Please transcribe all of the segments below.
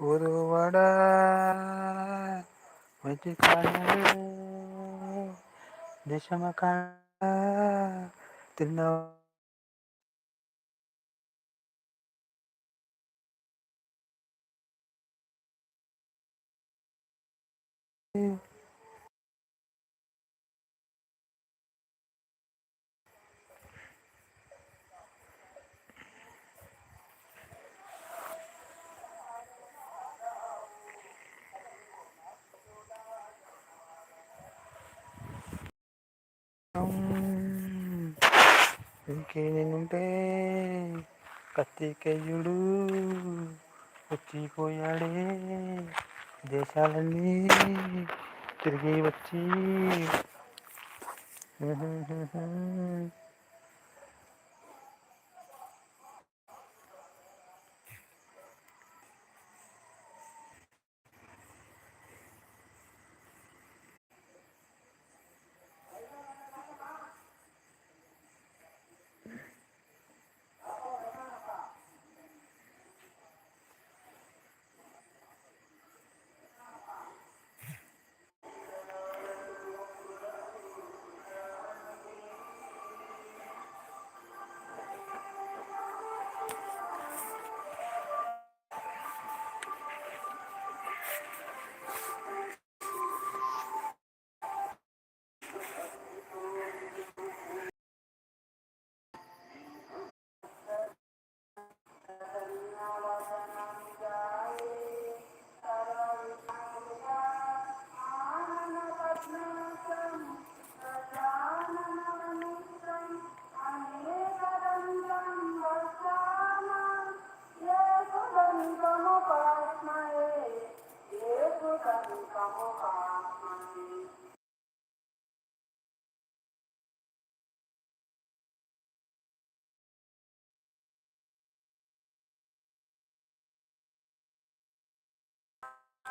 उरवाडा म्हणजे काय देशमा काय त्यांना Mm. ఇంకే నేనుంటే కత్తికయ్యుడు వచ్చిపోయాడే. దేశాలన్నీ తిరిగి వచ్చి.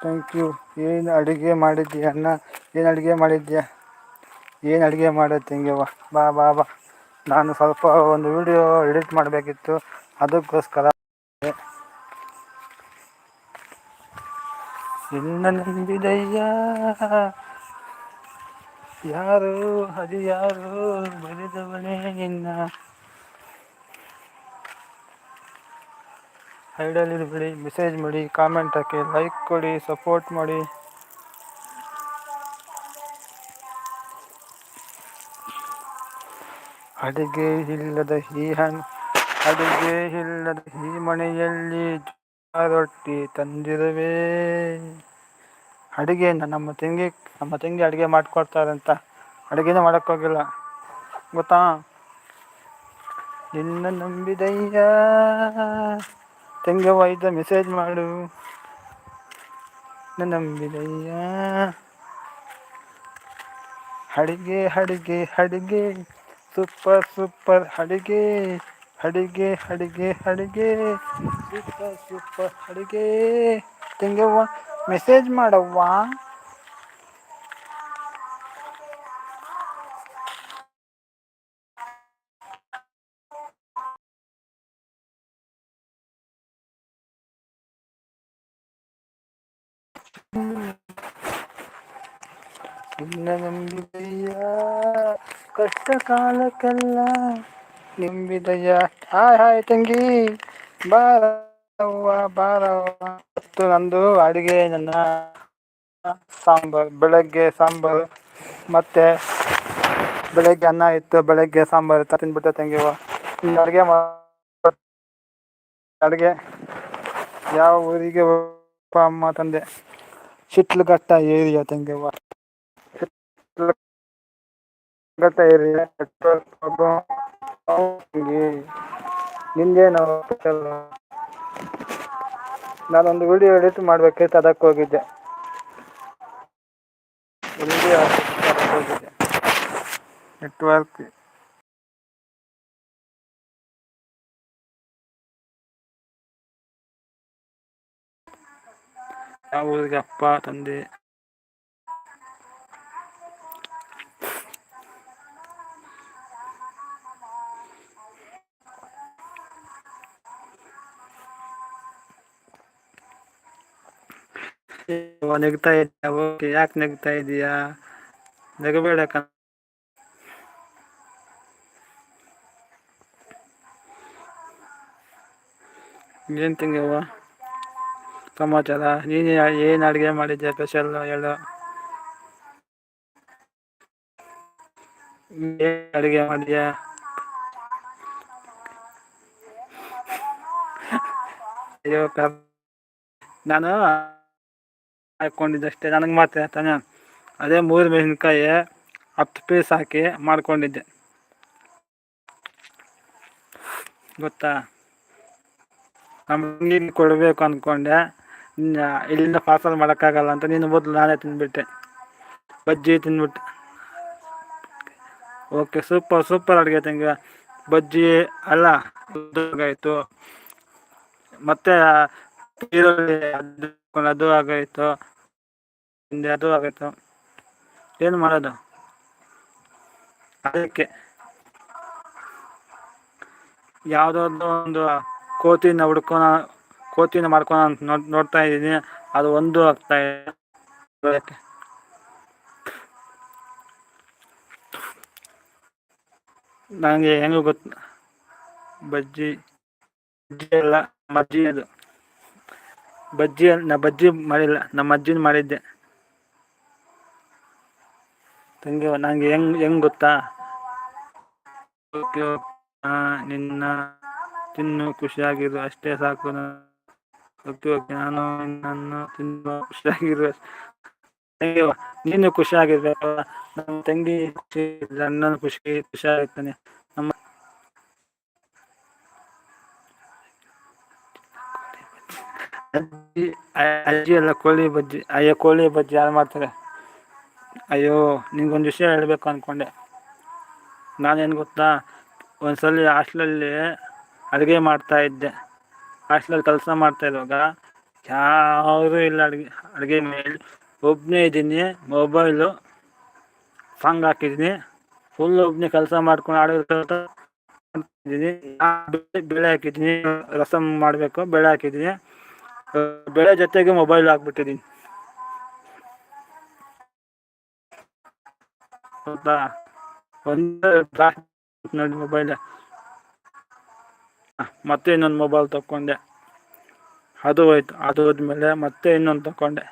ಥ್ಯಾಂಕ್ ಯು ಏನು ಅಡುಗೆ ಮಾಡಿದ್ಯಾ ಅಣ್ಣ? ಏನು ಅಡುಗೆ ಮಾಡಿದ್ಯಾ? ಏನು ಅಡುಗೆ ಮಾಡೋದು ಹಿಂಗೆವ್ವ ಬಾ ಬಾ ಬಾ. ನಾನು ಸ್ವಲ್ಪ ಒಂದು ವಿಡಿಯೋ ಎಡಿಟ್ ಮಾಡಬೇಕಿತ್ತು. ಅದಕ್ಕೋಸ್ಕರ ನಿನ್ನ ನಂಬಿದಯ್ಯ ಯಾರು ಅದು ಯಾರು ಬರೆದವನೇ ನಿನ್ನ? ಐಡಲ್ ಮೆಸೇಜ್ ಮಾಡಿ ಕಾಮೆಂಟ್ ಹಾಕಿ ಲೈಕ್ ಕೊಡಿ ಸಪೋರ್ಟ್ ಮಾಡಿ. ಅಡುಗೆ ಇಲ್ಲದ ಈ ಹಣ್ಣು ಅಡುಗೆ ಇಲ್ಲದ ಈ ಮನೆಯಲ್ಲಿ ರೊಟ್ಟಿ ತಂದಿರುವೆ. ಅಡುಗೆಯಿಂದ ನಮ್ಮ ತಂಗಿ ನಮ್ಮ ತಂಗಿ ಅಡುಗೆ ಅಂತ ಅಡುಗೆನೇ ಮಾಡೋಕ್ಕೋಗಿಲ್ಲ ಗೊತ್ತಾ? ನಿನ್ನ ನಂಬಿದಯ್ಯ. ತಂಗಿ ಇದ್ದ ಮೆಸೇಜ್ ಮಾಡು. ನಂಬಿದಯ್ಯ. ಅಡಿಗೆ ಅಡಿಗೆ ಅಡಿಗೆ. ಸೂಪರ್ ಸೂಪರ್, ಅಡಿಗೆ. ಅಡಿಗೆ ಅಡಿಗೆ ಅಡಿಗೆ. ಸೂಪರ್ ಸೂಪರ್, ಅಡಿಗೆ. ತೆಂಗವ್ವ ಮೆಸೇಜ್ ಮಾಡವ್ವ. ನಿನ್ನ ನಂಬಿದೆಯ ಕಷ್ಟ ಕಾಲಕ್ಕೆಲ್ಲ ನಿಂಬಿದಯ್ಯ ಹಾಯ್ ಹಾಯ್ ತಂಗಿ. ಬಾರವ್ವ ಬಾರವ್ವ. ಮತ್ತು ನಂದು ಅಡುಗೆ, ನನ್ನ ಸಾಂಬಾರು. ಬೆಳಗ್ಗೆ ಸಾಂಬಾರು, ಮತ್ತೆ ಬೆಳಗ್ಗೆ ಅನ್ನ ಇತ್ತು. ಬೆಳಗ್ಗೆ ಸಾಂಬಾರು ತಿಂದ್ಬಿಟ್ಟೆ ತಂಗಿವ ಅಡುಗೆ ಅಡುಗೆ. ಯಾವ ಊರಿಗೆ ಅಮ್ಮ ತಂದೆ? ಶಿಟ್ಲಘಟ್ಟ ಏರಿಯಾ ತಂಗಿವ ಗೊತ್ತಾ ಇರಿ ನಿಂದೇನು ನಾನೊಂದು ವಿಡಿಯೋ ಎಡಿಟ್ ಮಾಡ್ಬೇಕಿತ್ತು ಅದಕ್ಕೆ ಹೋಗಿದ್ದೆ. ನೆಟ್ವರ್ಕ್ ಯಾವ ಊರಿಗೆ ಅಪ್ಪ ತಂದೆ ನೆಗ್ತಾ ಇದೀಯಾ ಓಕೆ ಯಾಕೆ ನೆಗ್ತಾ ಇದೀಯಾ ನೆಗಬೇಡ ಕಣ ಏನು ತಿಂಗವ್ವ ಸಮಾಚಾರ? ನೀನು ಏನು ಅಡುಗೆ ಮಾಡಿದ್ಯಾ ಸ್ಪೆಷಲ್ ಹೇಳು. ಅಡುಗೆ ಮಾಡಿದ್ಯಾ? ಅಯ್ಯೋ ನಾನು ಹಾಕ್ಕೊಂಡಿದ್ದಷ್ಟೇ ನನಗೆ ಮಾತ್ರ ತಾನೆ. ಅದೇ ಮೂರು ಮೆಣಸಿನ್ಕಾಯಿ ಹತ್ತು ಪೀಸ್ ಹಾಕಿ ಮಾಡ್ಕೊಂಡಿದ್ದೆ. ಗೊತ್ತಾ? ನಮ್ಮ ತಂಗಿಗೆ ಕೊಡಬೇಕು ಅಂದ್ಕೊಂಡೆ ಇಲ್ಲಿಂದ ಪಾರ್ಸಲ್ ಮಾಡೋಕ್ಕಾಗಲ್ಲ ಅಂತ ನೀನು ಮೊದಲು ನಾನೇ ತಿಂದ್ಬಿಟ್ಟೆ. ಬಜ್ಜಿ ತಿಂದ್ಬಿಟ್ಟೆ. ಓಕೆ ಸೂಪರ್ ಸೂಪರ್ ಅಡುಗೆ ತಂಗ. ಬಜ್ಜಿ ಅಲ್ಲ ಆಯಿತು. ಮತ್ತೆ ಈರುಳ್ಳಿ, ಅದು ಅದು ಆಗೋಯ್ತು. ಹಿಂದೆ ಅದು ಆಗೋಯ್ತು. ಏನು ಮಾಡೋದು? ಅದಕ್ಕೆ. ಯಾವುದಾದ್ರು ಒಂದು ಕೋತಿನ ಹುಡ್ಕೊಣ ಕೋತಿನ ಮಾಡ್ಕೊಂಡು ಅಂತ ನೋಡ್, ನೋಡ್ತಾ ಇದ್ದೀನಿ. ಅದು ಒಂದು ಆಗ್ತಾ ಇದೆ. ನನಗೆ ಹೆಂಗೂ ಗೊತ್ತು, ಬಜ್ಜಿ ಬಜ್ಜಿ ಅಲ್ಲ ನಮ್ಮ ಅಜ್ಜಿ ಅದು. ಬಜ್ಜಿ ನಾ ಬಜ್ಜಿ ಮಾಡಿಲ್ಲ ನಮ್ಮ ಅಜ್ಜಿನ ಮಾಡಿದ್ದೆ. ತಂಗಿ, ನಂಗೆ ಹೆಂಗ್ ಹೆಂಗ್ ಗೊತ್ತಾ? ನಿನ್ನ ತಿನ್ನು, ಖುಷಿಯಾಗಿರು, ಅಷ್ಟೇ ಸಾಕು. ಓಕೆ ಓಕೆ ನಾನು ನಿನ್ನನ್ನು ತಿನ್ನು ಖುಷಿಯಾಗಿರು ಅಷ್ಟೇ. ತಂಗಿ ನೀನು ಖುಷಿಯಾಗಿರ್ಬೇಕು ನಮ್ಮ ತಂಗಿ ಖುಷಿ, ಅಣ್ಣನ ಖುಷಿ, ಖುಷಿಯಾಗಿರ್ತಾನೆ. ನಮ್ಮ ಅಜ್ಜಿ ಅಜ್ಜಿ ಎಲ್ಲ ಕೋಳಿ ಬಜ್ಜಿ, ಅಯ್ಯೋ, ಕೋಳಿ ಬಜ್ಜಿ ಯಾರು ಮಾಡ್ತಾರೆ? ಅಯ್ಯೋ, ನಿಂಗೊಂದು ವಿಷಯ ಹೇಳಬೇಕು ಅಂದ್ಕೊಂಡೆ ನಾನೇನು ಗೊತ್ತಾ? ಒಂದ್ಸಲಿ ಹಾಸ್ಟ್ಲಲ್ಲಿ ಅಡುಗೆ ಮಾಡ್ತಾ ಇದ್ದೆ. ಹಾಸ್ಟ್ಲಲ್ಲಿ ಕೆಲಸ ಮಾಡ್ತಾ ಇರುವಾಗ ಯಾರೂ ಇಲ್ಲ ಅಡುಗೆ ಅಡುಗೆ ಮೇಲೆ ಒಬ್ಬನೇ ಇದ್ದೀನಿ ಮೊಬೈಲು ಸಾಂಗ್ ಹಾಕಿದ್ದೀನಿ. ಫುಲ್ ಒಬ್ಬನೇ ಕೆಲಸ ಮಾಡ್ಕೊಂಡು ಆಡೋದು ಬೆಳೆ ಹಾಕಿದ್ದೀನಿ ರಸಮ್ ಮಾಡಬೇಕು, ಬೆಳೆ ಹಾಕಿದ್ದೀನಿ. ಬೆಳೆ ಜೊತೆಗೆ ಮೊಬೈಲ್ ಹಾಕ್ಬಿಟ್ಟಿದ್ದೀನಿ. ಹೌದಾ? ಒಂದು ನೋಡಿ ಮೊಬೈಲ್ ಮತ್ತೆ ಇನ್ನೊಂದು ಮೊಬೈಲ್ ತಗೊಂಡೆ ಅದು ಹೋಯ್ತು, ಅದು ಹೋದ್ಮೇಲೆ ಮತ್ತೆ ಇನ್ನೊಂದು ತಗೊಂಡೆ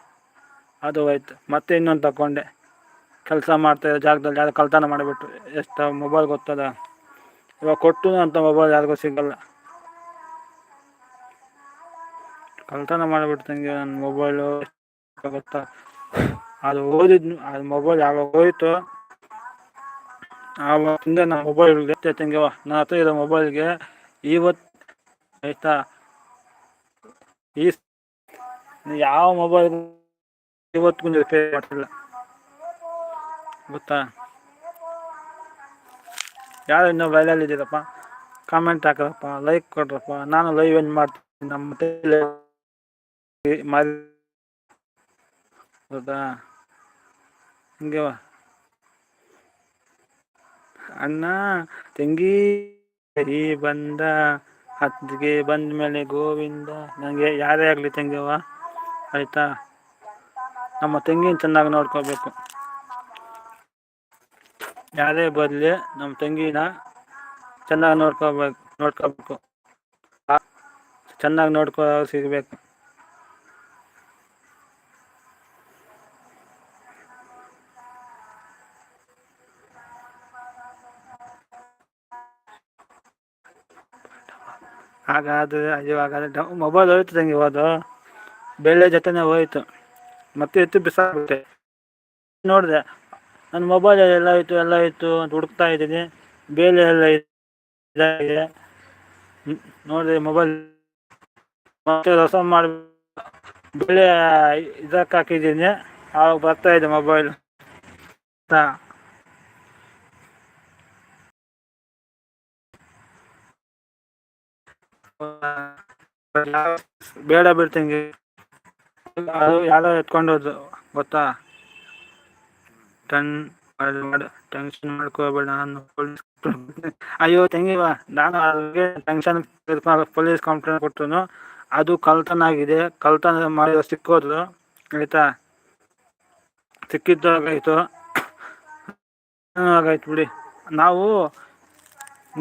ಅದು ಹೋಯ್ತು, ಮತ್ತೆ ಇನ್ನೊಂದು ತಗೊಂಡೆ ಕೆಲಸ ಮಾಡ್ತಾ ಇರೋ ಜಾಗದಲ್ಲಿ ಯಾರು ಕಳ್ತನ ಮಾಡಿಬಿಟ್ರು. ಎಷ್ಟು ಮೊಬೈಲ್ ಗೊತ್ತದ? ಇವಾಗ ಕೊಟ್ಟು ಅಂತ ಮೊಬೈಲ್ ಯಾರಿಗೂ ಸಿಗಲ್ಲ. ಕಳ್ತನ ಮಾಡಿಬಿಡ್ತಂಗೆ ನನ್ನ ಮೊಬೈಲು ಗೊತ್ತಾ? ಅದು ಓದಿದ್ ಅದು ಮೊಬೈಲ್ ಯಾವಾಗ ಹೋಯ್ತು, ಆವತ್ತಿಂದ ನನ್ನ ಮೊಬೈಲ್ ಎತ್ತಂಗೆ ನನ್ನ ಹತ್ರ ಇರೋ ಮೊಬೈಲ್ಗೆ ಇವತ್ತು ಆಯ್ತಾ? ಈ ಯಾವ ಮೊಬೈಲ್ ಇವತ್ತಿಗೂ ರಿಪೇರ್ ಮಾಡ್ತಿಲ್ಲ. ಗೊತ್ತಾ? ಯಾರು ಇನ್ನೂ ಬಯಲಲ್ಲಿ ಇದ್ದೀರಪ್ಪ? ಕಾಮೆಂಟ್ ಹಾಕ್ರಪ್ಪ ಲೈಕ್ ಕೊಡ್ರಪ್ಪ. ನಾನು ಲೈವ್ ಏನು ಮಾಡ್ತೀನಿ, ನಮ್ಮ ಮಾಡಿ ಹೌದಾ ಹಿಂಗೆ ಅಣ್ಣ, ತಂಗಿ ಸರಿ ಬಂದ ಹತ್ತಿಗೆ ಬಂದ ಮೇಲೆ ಗೋವಿಂದ. ನನಗೆ ಯಾರೇ ಆಗಲಿ ತಂಗಿವ ಆಯ್ತಾ? ನಮ್ಮ ತಂಗಿನ ಚೆನ್ನಾಗಿ ನೋಡ್ಕೋಬೇಕು. ಯಾರೇ ಬರಲಿ ನಮ್ಮ ತಂಗಿನ ಚೆನ್ನಾಗಿ ನೋಡ್ಕೋಬೇಕು ನೋಡ್ಕೋಬೇಕು. ಚೆನ್ನಾಗಿ ನೋಡ್ಕೋ ಸಿಗಬೇಕು. ಹಾಗಾದ್ರೆ ಅದು ಇವಾಗ ಮೊಬೈಲ್ ಹೋಯ್ತು ತಂಗಿ ಹೋದು ಬೆಳ್ಳೆ ಜೊತೆನೆ ಹೋಯ್ತು. ಮತ್ತೆ ಎತ್ತು ಬಿಸಾಕ್ಬಿಟ್ಟೆ. ನೋಡಿದೆ, ನನ್ನ ಮೊಬೈಲ್ ಎಲ್ಲ ಆಯಿತು ಎಲ್ಲ ಇತ್ತು ಅಂತ ಹುಡುಕ್ತಾ ಇದ್ದೀನಿ. ಬೇಲೆ ಎಲ್ಲ ಇದಾಗಿದೆ. ನೋಡಿದೆ ಮೊಬೈಲ್. ಮತ್ತೆ ರಸ ಮಾಡಿ ಬೆಳೆ ಇದಕ್ಕೆ ಹಾಕಿದ್ದೀನಿ. ಆವಾಗ ಬರ್ತಾ ಇದೆ ಮೊಬೈಲ್. ಬೇಡ ಬಿಡ್ತಂಗೆ ಅದು ಯಾರೋ ಹೋದ್ರು, ಗೊತ್ತಾ? ಟನ್ ಟೆನ್ಷನ್ ಮಾಡ್ಕೋಬೇಡ ನಾನು ಪೊಲೀಸ್ ಅಯ್ಯೋ, ತಂಗಿವ? ನಾನು ಅದಕ್ಕೆ ಟೆನ್ಷನ್ ಪೊಲೀಸ್ ಕಂಪ್ಲೇಂಟ್ ಕೊಟ್ಟನು ಅದು ಕಳ್ತನ ಆಗಿದೆ ಕಳ್ತನ ಮಾಡಿ ಸಿಕ್ಕೋದ್ರು, ಆಯ್ತಾ? ಸಿಕ್ಕಿದ್ದಾಗಾಯ್ತು ಆಗಾಯ್ತು ಬಿಡಿ. ನಾವು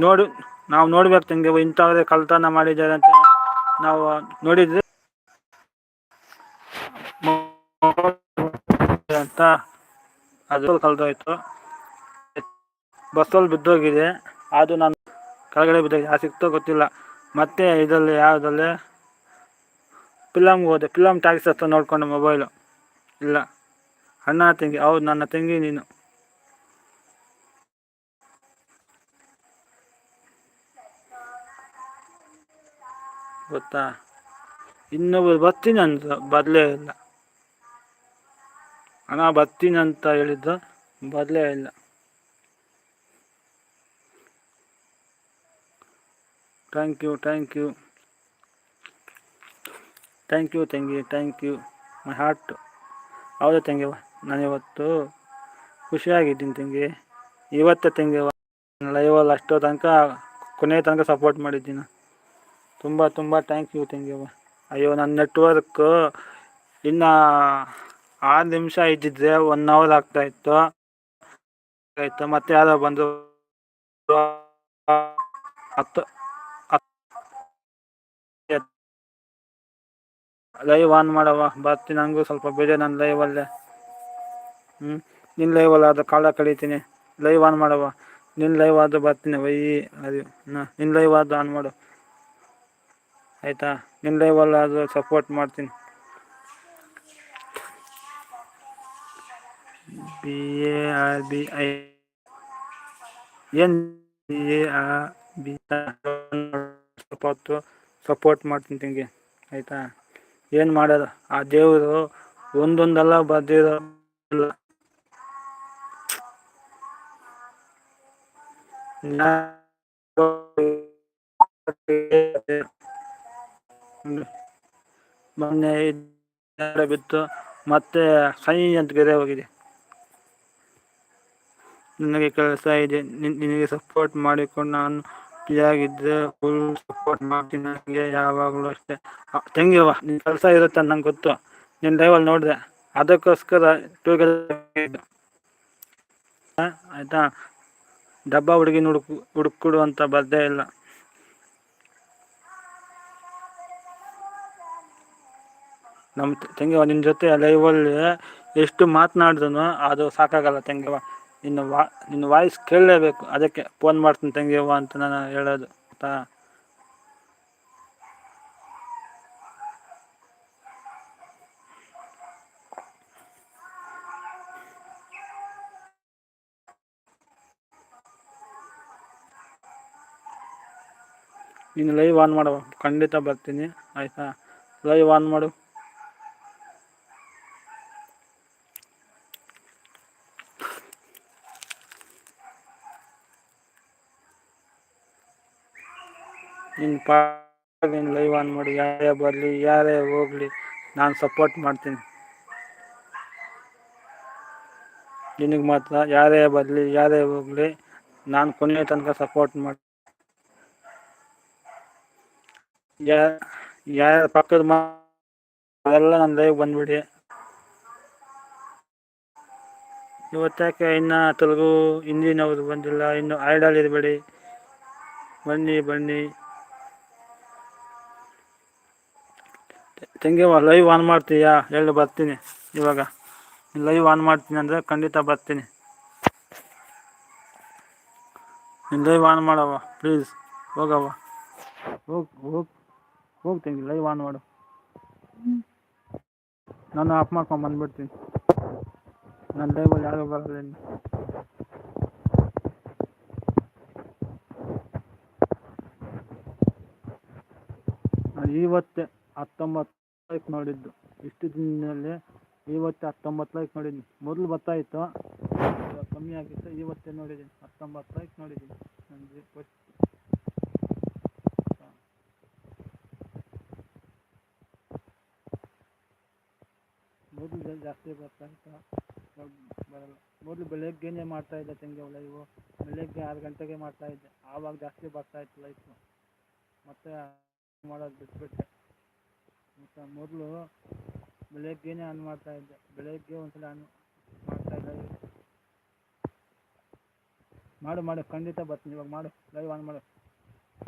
ನೋಡಿ ನಾವು ನೋಡ್ಬೇಕು ತಂಗಿ ಇಂಥವ್ರೆ ಕಳ್ತನ ಮಾಡಿದ್ದಾರೆ ಅಂತ ನಾವು ನೋಡಿದ್ರೆ ಅಂತ ಅದು ಕಳೆದೋಯ್ತು. ಬಸ್ಸಲ್ಲಿ ಬಿದ್ದೋಗಿದೆ. ಅದು ನಾನು ಕೆಳಗಡೆ ಬಿದ್ದೋಗಿದೆ ಆ ಸಿಕ್ತೋ ಗೊತ್ತಿಲ್ಲ. ಮತ್ತೆ ಇದರಲ್ಲಿ ಯಾವುದಲ್ಲಿ ಫಿಲಮ್ಗೆ ಹೋದೆ. ಫಿಲಮ್ ಟ್ಯಾಕ್ಸ್ ಹತ್ರ ನೋಡ್ಕೊಂಡು ಮೊಬೈಲು ಇಲ್ಲ. ಅಣ್ಣ ತಂಗಿ, ಹೌದು, ನನ್ನ ತಂಗಿ ನೀನು. ಗೊತ್ತಾ ಇನ್ನೊಬ್ಬರು ಬರ್ತೀನಿ ಅಂತ ಬರಲೇ ಇಲ್ಲ. ಹಣ ಬರ್ತೀನಿ ಅಂತ ಹೇಳಿದ್ದು ಬರಲೇ ಇಲ್ಲ. Thank you thank you thank you ತಂಗಿ ಥ್ಯಾಂಕ್ ಯು ಮೈ ಹಾರ್ಟ್ ಹೌದಾ ತಂಗಿ, ನಾನಿವತ್ತು ಖುಷಿಯಾಗಿದ್ದೀನಿ ತಂಗಿ. ಇವತ್ತೇ ತಂಗಿ ಲೈವಲ್ಲಿ ಅಷ್ಟೋ ತನಕ, ಕೊನೆಯ ತನಕ ಸಪೋರ್ಟ್ ಮಾಡಿದ್ದೀನಿ. ತುಂಬ ತುಂಬ ಥ್ಯಾಂಕ್ ಯು ತಂಗಿ ಅಯ್ಯೋ ನನ್ನ ನೆಟ್ವರ್ಕ್ ಇನ್ನು ಆರು ನಿಮಿಷ ಇದ್ದಿದ್ರೆ ಒನ್ ಅವರ್ ಆಗ್ತಾಯಿತ್ತು ಆಯಿತು, ಮತ್ತೆ ಯಾರೋ ಬಂದು ಹತ್ತು ಲೈವ್ ಆನ್ ಮಾಡವ ಬರ್ತೀನಿ ನನಗೂ ಸ್ವಲ್ಪ ಬೇರೆ ನನ್ನ ಲೈವಲ್ಲೇ ಹ್ಞೂ ನಿನ್ನ ಲೈವಲ್ಲಿ ಅದು ಕಾಲ ಕಳೀತೀನಿ. ಲೈವ್ ಆನ್ ಮಾಡವ ನಿನ್ನ ಲೈವ್ ಆದರೂ ಬರ್ತೀನಿ, ವೈ, ಅದು ನಿನ್ನ ಲೈವ್ ಆದ ಆನ್ ಮಾಡು. ಆಯಿತಾ? ನಿನ್ನ ಲೈವಲ್ಲಿ ಅದು ಸಪೋರ್ಟ್ ಮಾಡ್ತೀನಿ. B A R B I ಏನು B A R B support support ಮಾಡ್ತೀನಿ ತಿಂಗೆ ಆಯಿತಾ? ಏನು ಮಾಡೋದು ಆ ದೇವರು ಒಂದೊಂದಲ್ಲ ಬರ್ದಿರೋ ಮೊನ್ನೆ ಬಿತ್ತು. ಮತ್ತೆ ಸೈ ಅಂತ ಗೆರೆ ಹೋಗಿದೆ. ನನಗೆ ಕೆಲಸ ಇದೆ. ನಿನಗೆ ಸಪೋರ್ಟ್ ಮಾಡಿಕೊಂಡು ನಾನು ಫ್ರೀಯಾಗಿದ್ದರೆ ಫುಲ್ ಸಪೋರ್ಟ್ ಮಾಡ್ತೀನಿ ನನಗೆ ಯಾವಾಗಲೂ ಅಷ್ಟೇ. ತಂಗಿವ ನಿನ್ನ ಕೆಲಸ ಇರುತ್ತೆ ನಂಗೆ ಗೊತ್ತು. ನಿನ್ನ ಲೈವಲ್ಲಿ ನೋಡಿದೆ. ಅದಕ್ಕೋಸ್ಕರ ಟೂಗೆದರ್ ಆಯ್ತಾ? ಡಬ್ಬ ಹುಡುಗಿ ಹುಡುಕ್ ಹುಡುಕ್ಕೊಡು ಅಂತ ಬರ್ದೇ ಇಲ್ಲ. ನಮ್ಮ ತಂಗಿವ ನಿನ್ನ ಜೊತೆ ಲೈವಲ್ಲಿ ಎಷ್ಟು ಮಾತನಾಡಿದ್ರು ಅದು ಸಾಕಾಗಲ್ಲ ತಂಗಿವ ನಿನ್ನ ವಾ, ನಿನ್ನ ವಾಯ್ಸ್ ಕೇಳಲೇಬೇಕು. ಅದಕ್ಕೆ ಫೋನ್ ಮಾಡ್ತೀನಿ ತಂಗಿಯವ್ವ ಅಂತ ನಾನು ಹೇಳೋದು, ಆಯ್ತಾ? ನೀನು ಲೈವ್ ಆನ್ ಮಾಡುವ ಖಂಡಿತ ಬರ್ತೀನಿ, ಆಯಿತಾ? ಲೈವ್ ಆನ್ ಮಾಡು. ಪಾ ಲೈವ್ ಆನ್ ಮಾಡಿ, ಯಾರೇ ಬರಲಿ, ಯಾರೇ ಹೋಗಲಿ, ನಾನು ಸಪೋರ್ಟ್ ಮಾಡ್ತೀನಿ. ನಿನಗೆ ಮಾತ್ರ, ಯಾರೇ ಬರಲಿ, ಯಾರೇ ಹೋಗಲಿ, ನಾನು ಕೊನೆಯ ತನಕ ಸಪೋರ್ಟ್ ಮಾಡಿ ಯಾರ ಪಕ್ಕದ ಮಾ ನನ್ನ ಲೈವ್ ಬಂದ್ಬಿಡಿ. ಇವತ್ತಾಕೆ ಇನ್ನು ತೆಲುಗು, ಹಿಂದಿನವ್ರು ಬಂದಿಲ್ಲ, ಇನ್ನು ಐಡಲ್ ಇರಬೇಡಿ. ಬನ್ನಿ ಬನ್ನಿ. ತಂಗಿವ ಲೈವ್ ಆನ್ ಮಾಡ್ತೀಯಾ? ಹೇಳಿ, ಬರ್ತೀನಿ. ಇವಾಗ. ಲೈವ್ ಆನ್ ಮಾಡ್ತೀನಿ ಅಂದರೆ ಖಂಡಿತ ಬರ್ತೀನಿ. ನೀನು ಲೈವ್ ಆನ್ ಮಾಡವ ಪ್ಲೀಸ್ ಹೋಗವ ಹೋಗಿ ಹೋಗಿ ಹೋಗಿ ತಂಗಿ ಲೈವ್ ಆನ್ ಮಾಡು. ನಾನು ಆಫ್ ಮಾಡ್ಕೊಂಡು ಬಂದ್ಬಿಡ್ತೀನಿ. ನನ್ನ ಲೈವಲ್ಲಿ ಯಾರು ಬರಲ್ಲ ಇವತ್ತೇ ಹತ್ತೊಂಬತ್ತು ಲೈಕ್ ನೋಡಿದ್ದು. ಇಷ್ಟು ದಿನದಲ್ಲಿ ಇವತ್ತು ಹತ್ತೊಂಬತ್ತು ಲೈಕ್ ನೋಡಿದ್ದೀನಿ. ಮೊದಲು ಬರ್ತಾಯಿತ್ತು ಕಮ್ಮಿ ಆಗಿತ್ತು ಇವತ್ತೇ ನೋಡಿದ್ದೀನಿ. ಹತ್ತೊಂಬತ್ತು ಲೈಕ್ ನೋಡಿದ್ದೀನಿ. ನನಗೆ ಮೊದಲು ಜಾಸ್ತಿ ಬರ್ತಾಯಿತ್ತು ಬರಲ್ಲ. ಮೊದಲು ಬೆಳಗ್ಗೆನೇ ಮಾಡ್ತಾಯಿದ್ದೆ ತಂಗಿ ಲೈವು ಬೆಳಗ್ಗೆ ಆರು ಗಂಟೆಗೆ ಮಾಡ್ತಾಯಿದ್ದೆ ಆವಾಗ ಜಾಸ್ತಿ ಬರ್ತಾಯಿತ್ತು ಲೈಫು ಮತ್ತು ಮಾಡೋದು ಬಿಟ್ಬಿಟ್ಟೆ. ಮತ್ತು ಮೊದಲು ಬೆಳಗ್ಗೆನೇ ಆನ್ ಮಾಡ್ತಾ ಇದ್ದೆ. ಬೆಳಗ್ಗೆ ಒಂದ್ಸಲ ಆನ್ ಮಾಡ್ತಾ ಇಲ್ಲ ಮಾಡು ಮಾಡು, ಖಂಡಿತ ಬರ್ತೀನಿ. ಇವಾಗ ಮಾಡು. ಲೈವ್ ಆನ್ ಮಾಡು.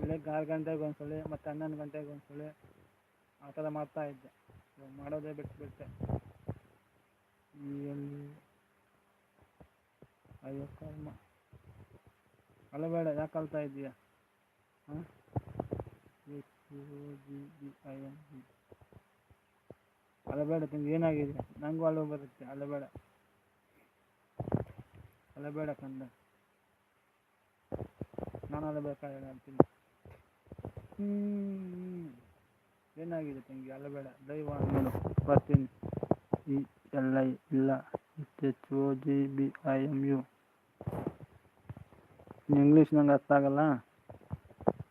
ಬೆಳಗ್ಗೆ ಆರು ಗಂಟೆಗೆ ಒಂದ್ಸಲ, ಮತ್ತು ಹನ್ನೊಂದು ಗಂಟೆಗೆ ಒಂದ್ಸಲ ಆ ಥರ ಮಾಡ್ತಾ ಇದ್ದೆ. ಇವಾಗ ಮಾಡೋದೇ ಬಿಟ್ಟು ಬಿಟ್ಟೆ. ಎಲ್ಲಿ ಅಯ್ಯೋ, ಕರ್ಮ. ಯಾಕೆ ಕಲ್ತಾ ಇದೀಯ? ಹಾಂ? H O G B I N G ಅಳಬೇಡ ತಂಗಿ, ಏನಾಗಿದೆ? ನನಗೂ ಅಳು ಬರುತ್ತೆ? ಅಲಬೇಡ ಅಳಬೇಡ ಕಂದ. ನಾನು ಅಲಬೇಕಾಗಿಲ್ಲ ಅಂತೀನಿ. ಏನಾಗಿದೆ ತಂಗಿ? ಅಲಬೇಡ ದೈವ ನೋಡು ಬರ್ತೀನಿ. ಈ ಎಲ್ ಐ ಇಲ್ಲ H O G B I M U English ನಂಗೆ ಅರ್ಥ ಆಗಲ್ಲ.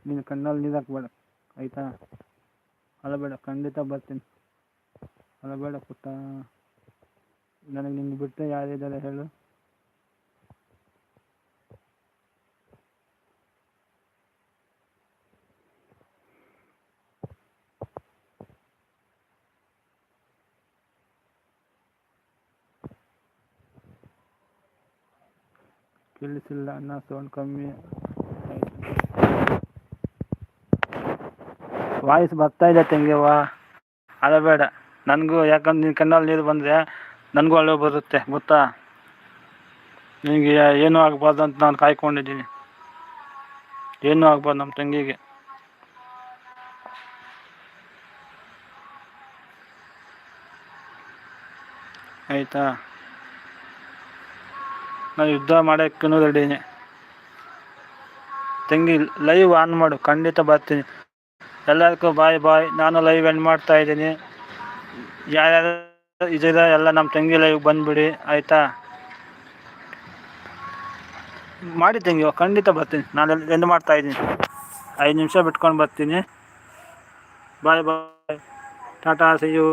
ನೀನು ಕಣ್ಣಲ್ಲಿ ನೀರು ಹಾಕ್ಬೇಡ. ಆಯಿತಾ? ಅಳಬೇಡ ಖಂಡಿತ ಬರ್ತೀನಿ. ಅಳಬೇಡ ಪುಟ್ಟ. ನನಗೆ ನಿನ್ನ ಬಿಟ್ಟರೆ ಯಾರಿದ್ದಾರೆ ಹೇಳು. ಕೇಳಿಸಿಲ್ಲ ಅನ್ನ ಸೌಂಡ್ ಕಮ್ಮಿ. ವಾಯ್ಸ್ ಬರ್ತಾ ಇದೆ ತಂಗಿಯವ್ವ ಅಳಬೇಡ ನನಗೂ ಯಾಕಂದ್ರೆ ನಿನ್ನ ಕಣ್ಣಲ್ಲಿ ನೀರು ಬಂದರೆ ನನಗೂ ಅಳು ಬರುತ್ತೆ, ಗೊತ್ತಾ? ನಿನಗೆ ಏನೂ ಆಗಬಾರ್ದು ಅಂತ ನಾನು ಕಾಯ್ಕೊಂಡಿದ್ದೀನಿ. ಏನೂ ಆಗ್ಬಾರ್ದು ನಮ್ಮ ತಂಗಿಗೆ. ಆಯಿತಾ? ನಾನು ಯುದ್ಧ ಮಾಡೋಕ್ಕೂ ರೆಡಿನೇ ತಂಗಿ ಲೈವ್ ಆನ್ ಮಾಡು, ಖಂಡಿತ ಬರ್ತೀನಿ. ಎಲ್ಲರಿಗೂ ಬಾಯ್ ಬಾಯ್ ನಾನು ಲೈವ್ ಎಂಡ್ ಮಾಡ್ತಾ ಇದ್ದೀನಿ. ಯಾರ್ಯಾರು ಇದ ಎಲ್ಲ ನಮ್ಮ ತಂಗಿ ಲೈವ್ ಬಂದುಬಿಡಿ, ಆಯಿತಾ? ಮಾಡಿ ತಂಗಿ ಖಂಡಿತ ಬರ್ತೀನಿ. ನಾನು ಎಂಡ್ ಮಾಡ್ತಾ ಇದ್ದೀನಿ. ಐದು ನಿಮಿಷ ಬಿಟ್ಕೊಂಡು ಬರ್ತೀನಿ. Bye bye. Tata see you